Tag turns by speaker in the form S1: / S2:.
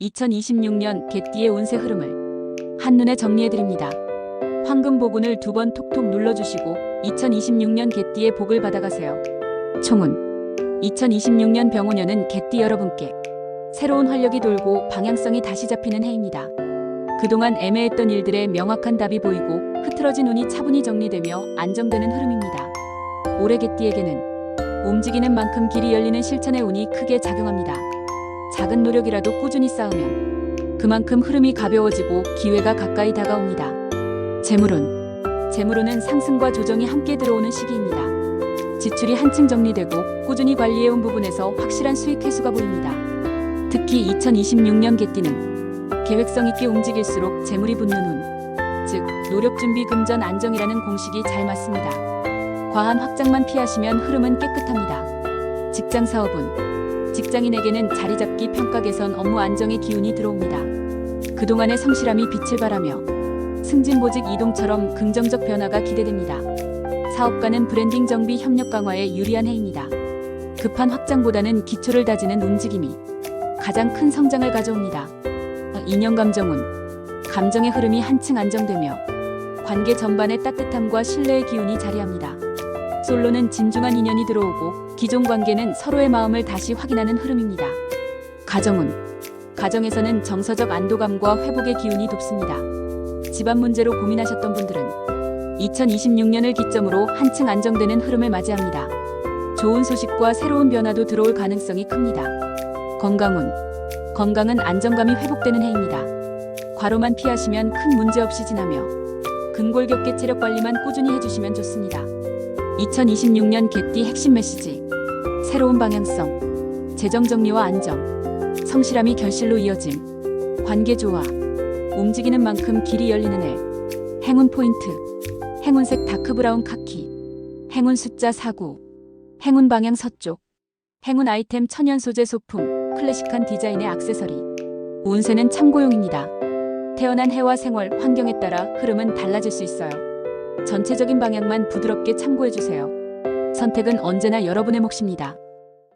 S1: 2026년 개띠의 운세 흐름을 한눈에 정리해드립니다. 황금 보군을 두 번 톡톡 눌러주시고 2026년 개띠의 복을 받아가세요. 총은 2026년 병원년은 개띠 여러분께 새로운 활력이 돌고 방향성이 다시 잡히는 해입니다. 그동안 애매했던 일들의 명확한 답이 보이고 흐트러진 운이 차분히 정리되며 안정되는 흐름입니다. 올해 개띠에게는 움직이는 만큼 길이 열리는 실천의 운이 크게 작용합니다. 작은 노력이라도 꾸준히 쌓으면 그만큼 흐름이 가벼워지고 기회가 가까이 다가옵니다. 재물운 재물운은 상승과 조정이 함께 들어오는 시기입니다. 지출이 한층 정리되고 꾸준히 관리해온 부분에서 확실한 수익 회수가 보입니다. 특히 2026년 개띠는 계획성 있게 움직일수록 재물이 붙는 운, 즉 노력 준비 금전 안정이라는 공식이 잘 맞습니다. 과한 확장만 피하시면 흐름은 깨끗합니다. 직장 사업은 직장인에게는 자리 잡기 평가 개선 업무 안정의 기운이 들어옵니다. 그동안의 성실함이 빛을 발하며 승진 보직 이동처럼 긍정적 변화가 기대됩니다. 사업가는 브랜딩 정비 협력 강화에 유리한 해입니다. 급한 확장보다는 기초를 다지는 움직임이 가장 큰 성장을 가져옵니다. 인연 감정은 감정의 흐름이 한층 안정되며 관계 전반의 따뜻함과 신뢰의 기운이 자리합니다. 솔로는 진중한 인연이 들어오고 기존 관계는 서로의 마음을 다시 확인하는 흐름입니다. 가정은 가정에서는 정서적 안도감과 회복의 기운이 돕습니다. 집안 문제로 고민하셨던 분들은 2026년을 기점으로 한층 안정되는 흐름을 맞이합니다. 좋은 소식과 새로운 변화도 들어올 가능성이 큽니다. 건강운 건강은 안정감이 회복되는 해입니다. 과로만 피하시면 큰 문제 없이 지나며 근골격계 체력 관리만 꾸준히 해주시면 좋습니다. 2026년 개띠 핵심 메시지. 새로운 방향성. 재정 정리와 안정. 성실함이 결실로 이어짐. 관계 조화. 움직이는 만큼 길이 열리는 해. 행운 포인트. 행운색 다크브라운 카키. 행운 숫자 49 행운 방향 서쪽. 행운 아이템 천연 소재 소품. 클래식한 디자인의 액세서리. 운세는 참고용입니다. 태어난 해와 생활 환경에 따라 흐름은 달라질 수 있어요. 전체적인 방향만 부드럽게 참고해 주세요. 선택은 언제나 여러분의 몫입니다.